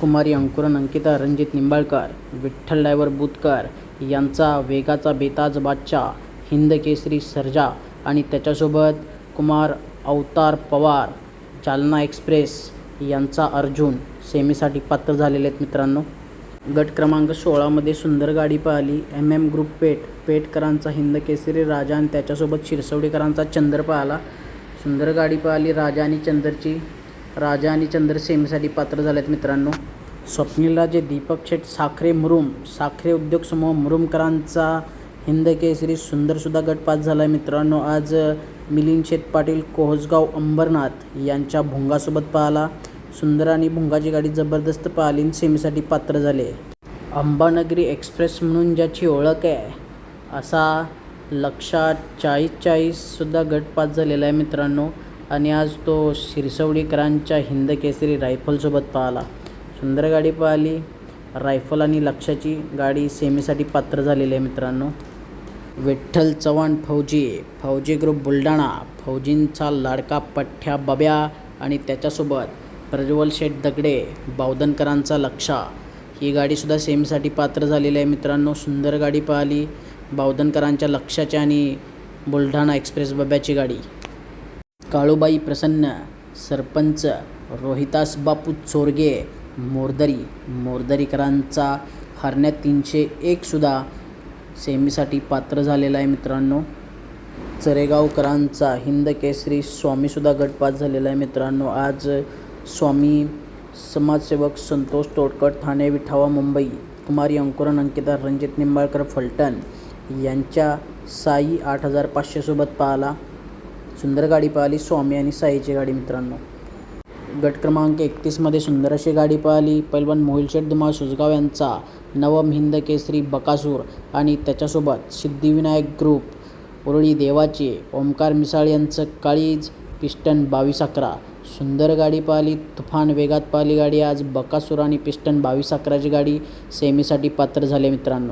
कुमारी अंकुरन अंकिता रणजित निंबाळकर विठ्ठल डायव्हर बुतकर यांचा वेगाचा बेताज बादशाह हिंद केसरी सर्जा आणि त्याच्यासोबत कुमार अवतार पवार जालना एक्सप्रेस यांचा अर्जुन सेमीसाठी पात्र झालेले आहेत मित्रांनो. गट क्रमांक सोळामध्ये सुंदर गाडी पाहिली. एम एम ग्रुप पेठ पेठकरांचा हिंद केसरी राजा आणि त्याच्यासोबत शिरसवडीकरांचा चंद्र पाहिला. सुंदर गाडी पाहिली राजा आणि चंद्रची. राजा आणि चंद्र सेमीसाठी पात्र झालेत मित्रांनो. स्वप्नीलराजे दीपक शेठ साखरे मुरुम साखरे उद्योग समूह मुरुमकरांचा हिंद केसरी सुंदरसुद्धा गट पास झाला आहे मित्रांनो. आज मिलिंद शेठ पाटील कोहसगाव अंबरनाथ यांच्या भुंगासोबत पाहिला. सुंदर आणि भुंगाची गाडी जबरदस्त पाहिली सेमीसाठी पात्र झाले. अंबानगरी एक्सप्रेस म्हणून ज्याची ओळख आहे असा लक्षात चाळीस चाळीससुद्धा गट पास झालेला आहे मित्रांनो. आणि आज तो शिरसवडीकरांच्या हिंद केसरी रायफलसोबत पाहिला. सुंदर गाडी पाहिली. रायफल आणि लक्षाची गाडी सेमीसाठी पात्र झालेली आहे मित्रांनो. विठ्ठल चव्हाण फौजी फौजी ग्रुप बुलढाणा फौजींचा लाडका पठ्ठ्या बब्या आणि त्याच्यासोबत प्रज्वल शेठ दगडे बावधनकरांचा लक्षा. ही गाडीसुद्धा सेमीसाठी पात्र झालेली आहे मित्रांनो. सुंदर गाडी पाहिली. बावधनकरांच्या लक्षाची आणि बुलढाणा एक्सप्रेस बब्याची गाडी. काळूबाई प्रसन्न सरपंच रोहितास बापू चोरगे मोरदरी मोरदरीकरांचा हरण्यात तीनशे एकसुद्धा सेमीसाठी पात्र झालेला आहे मित्रांनो. चरेगावकरांचा हिंद केसरी स्वामीसुद्धा गटपात झालेला आहे मित्रांनो. आज स्वामी समाजसेवक संतोष तोडकर ठाणे विठावा मुंबई कुमारी अंकुरन अंकिता रणजित निंबाळकर फलटण यांच्या साई आठ हजार पाचशेसोबत पाहिला सुंदर गाडी पाहिली स्वामी आणि साईची गाडी मित्रांनो. गट क्रमांक एकतीसमध्ये सुंदर अशी गाडी पाहिली. पैलवान मोहिलशेठ धुमाळ सुजगाव यांचा नवम हिंद केसरी बकासूर आणि त्याच्यासोबत सिद्धिविनायक ग्रुप उरळी देवाचे ओमकार मिसाळ यांचं काळीज पिस्टन बावीस अकरा. सुंदर गाडी पाहिली तुफान वेगात पाहिली गाडी आज बकासूर आणि पिस्टन बावीस अकराची गाडी सेमीसाठी पात्र झाले मित्रांनो.